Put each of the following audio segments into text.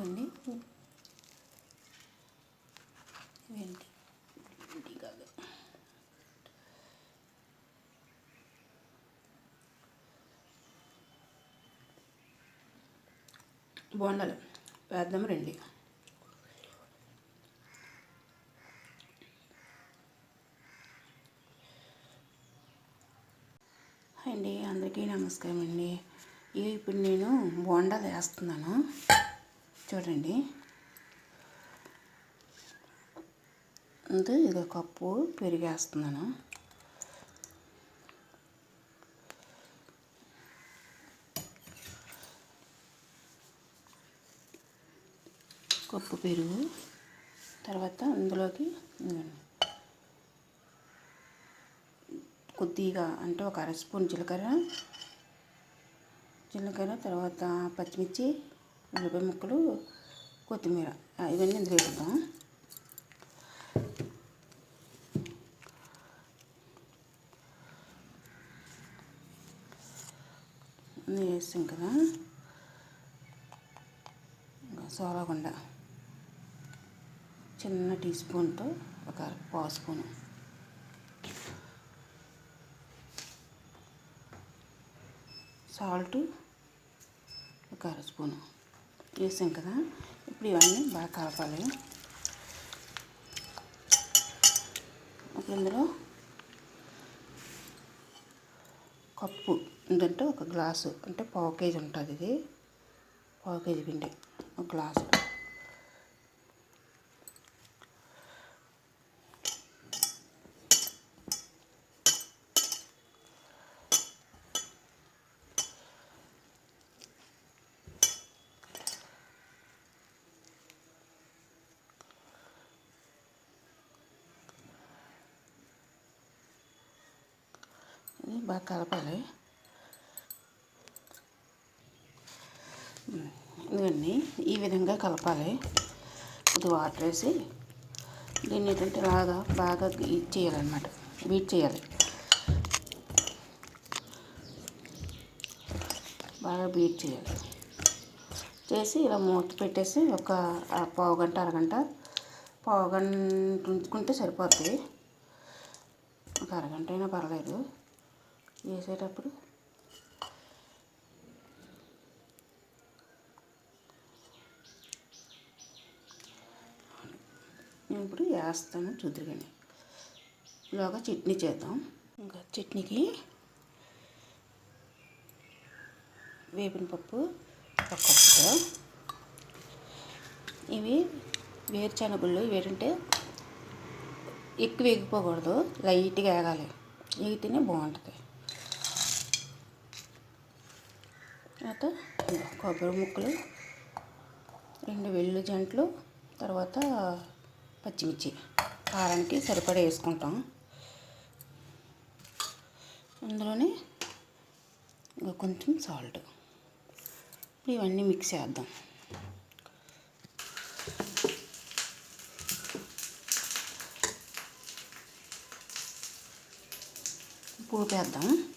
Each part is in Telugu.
ఇవ్వండి ఇవేంటి బోండాలు. వేద్దాం రండి. హాయ్ అండి అందరికీ నమస్కారం అండి. ఇప్పుడు నేను బోండాలు వేస్తున్నాను. చూడండి. అంటే ఇది కప్పు పెరిగేస్తున్నాను. కప్పు పెరుగు తర్వాత అందులోకి కొద్దిగా అంటే ఒక అర స్పూన్ జీలకర్ర జీలకర్ర తర్వాత పచ్చిమిర్చి ఉల్లిపాయ ముక్కలు కొత్తిమీర. ఇవన్నీ ఇందులో వేద్దాం అన్నీ వేస్తాం కదా. ఇంకా సోలగుండ చిన్న టీ స్పూన్తో ఒక పావు స్పూను. సాల్ట్ ఒక అర స్పూను. వేసాం కదా ఇప్పుడు ఇవన్నీ బాగా కలపాలి. ఇప్పుడు ఇందులో కప్పు ఏంటంటే ఒక గ్లాసు అంటే పావు కేజీ ఉంటుంది ఇది. పావు కేజీ పిండి ఒక గ్లాసు. బాగా కలపాలి. ఉమ్, ఇవన్నీ ఈ విధంగా కలపాలి. ఇది వాటర్ వేసి దీన్ని ఏంటంటే ఇలాగా బాగా ఇది చేయాలన్నమాట. బీట్ చేయాలి. బాగా బీట్ చేయాలి. చేసి ఇలా మూత పెట్టేసి ఒక పావు గంట అరగంట పావు గంట ఉంచుకుంటే సరిపోతుంది ఒక అరగంట అయినా పర్లేదు. వేసేటప్పుడు నేను ఇప్పుడు వేస్తాను చూద్దరు ఇలాగా చట్నీ చేద్దాం. ఇంకా చట్నీకి వేపిన పప్పు ఒక కప్పు ఇవి వేరుశనగుళ్ళు ఇవి ఎక్కువ వేగిపోకూడదు లైట్గా వేగాలి. వేగితేనే బాగుంటుంది. తర్వాత కొబ్బరి ముక్కలు రెండు వెల్లు జంటలు తర్వాత పచ్చిమిర్చి. కారానికి సరిపడా వేసుకుంటాం. అందులోనే ఇంకా కొంచెం సాల్ట్. ఇప్పుడు ఇవన్నీ మిక్స్ చేద్దాం. పోపేద్దాం.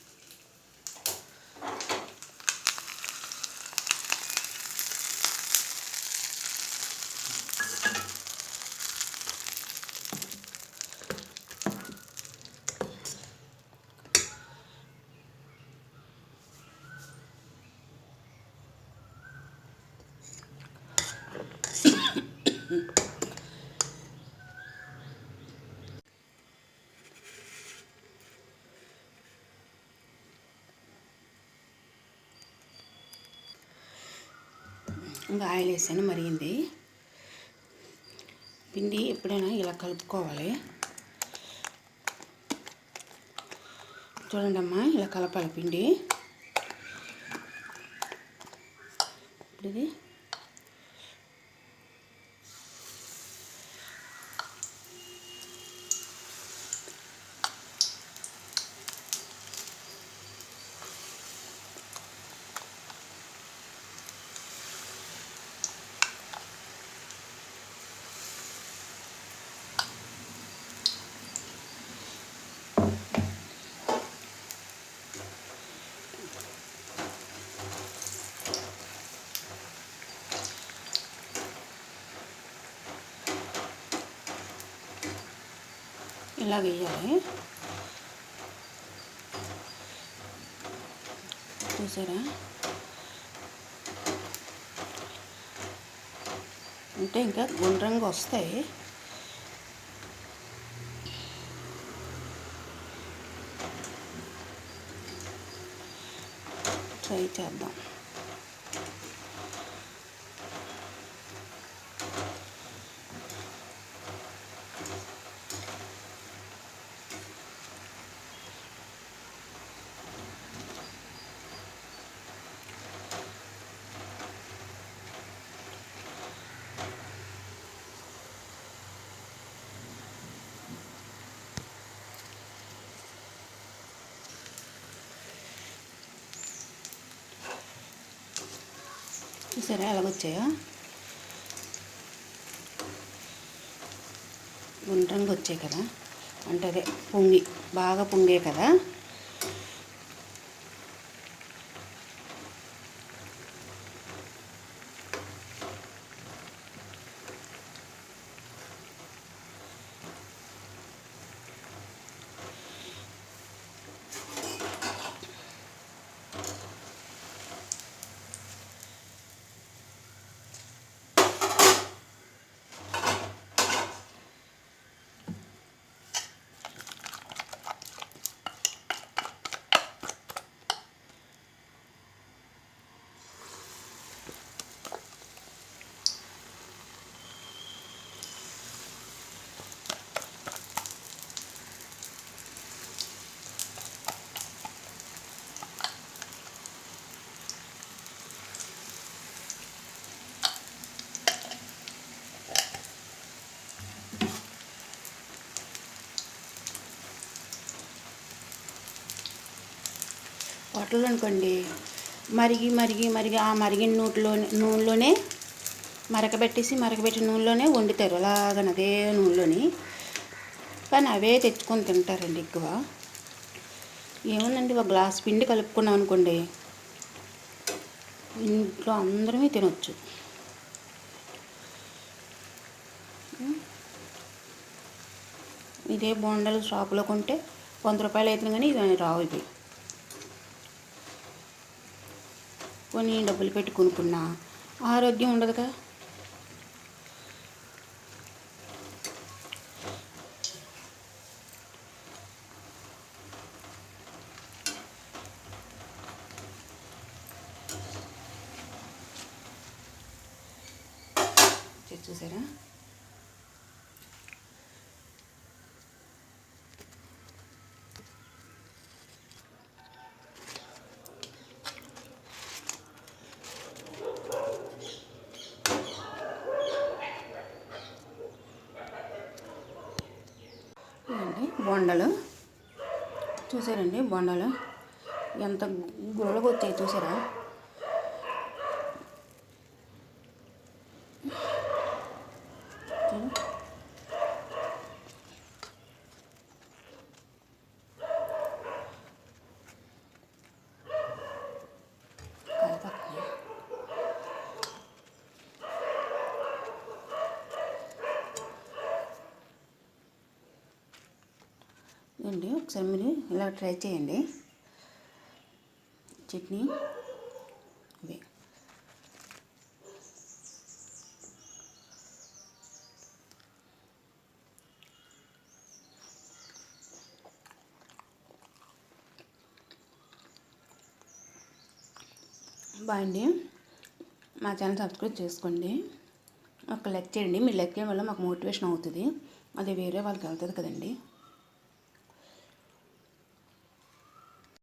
ఇంకా ఆయిల్ వేసాను మరిగింది. పిండి ఎప్పుడైనా ఇలా కలుపుకోవాలి. చూడండి అమ్మా ఇలా కలపాలి పిండి. ఇప్పుడు ఇది ఇలా వేయాలి చూసారా? అంటే ఇంకా గుండ్రంగా వస్తాయి. ట్రై చేద్దాం. చూసారా ఎలాగొచ్చాయో. గుండ్రంగా వచ్చాయి కదా. అంటే అదే పొంగి బాగా పొంగే కదా. వాటర్లో అనుకోండి మరిగి మరిగి మరిగి ఆ మరిగిన నూటిలో నూనెలోనే మరకబెట్టేసి మరకబెట్టిన నూనెలోనే వండుతారు. అలాగని అదే నూనెలోని. కానీ అవే తెచ్చుకొని తింటారండి ఎక్కువ. ఏముందండి ఒక గ్లాస్ పిండి కలుపుకున్నాం అనుకోండి ఇంట్లో అందరమే తినొచ్చు. ఇదే బోండాలు షాపులో కొంటే వంద రూపాయలు అవుతుంది కానీ ఇవి రావు ఇవి. కొని డబ్బులు పెట్టి కొనుక్కున్నా ఆరోగ్యం ఉండదు కదా చూసారా? బొండలు. చూసారండి బొండలు? ఎంత గుళ్ళకు వచ్చాయి చూసారా? ఇవ్వండి ఒకసారి మీరు ఇలా ట్రై చేయండి. చట్నీ ఇవి. బాగుండి మా ఛానల్ సబ్స్క్రైబ్ చేసుకోండి. ఒక లెక్ చేయండి మీరు లెక్ చేయడం వల్ల మాకు మోటివేషన్ అవుతుంది. అది వేరే వాళ్ళకి వెళ్తుంది కదండి.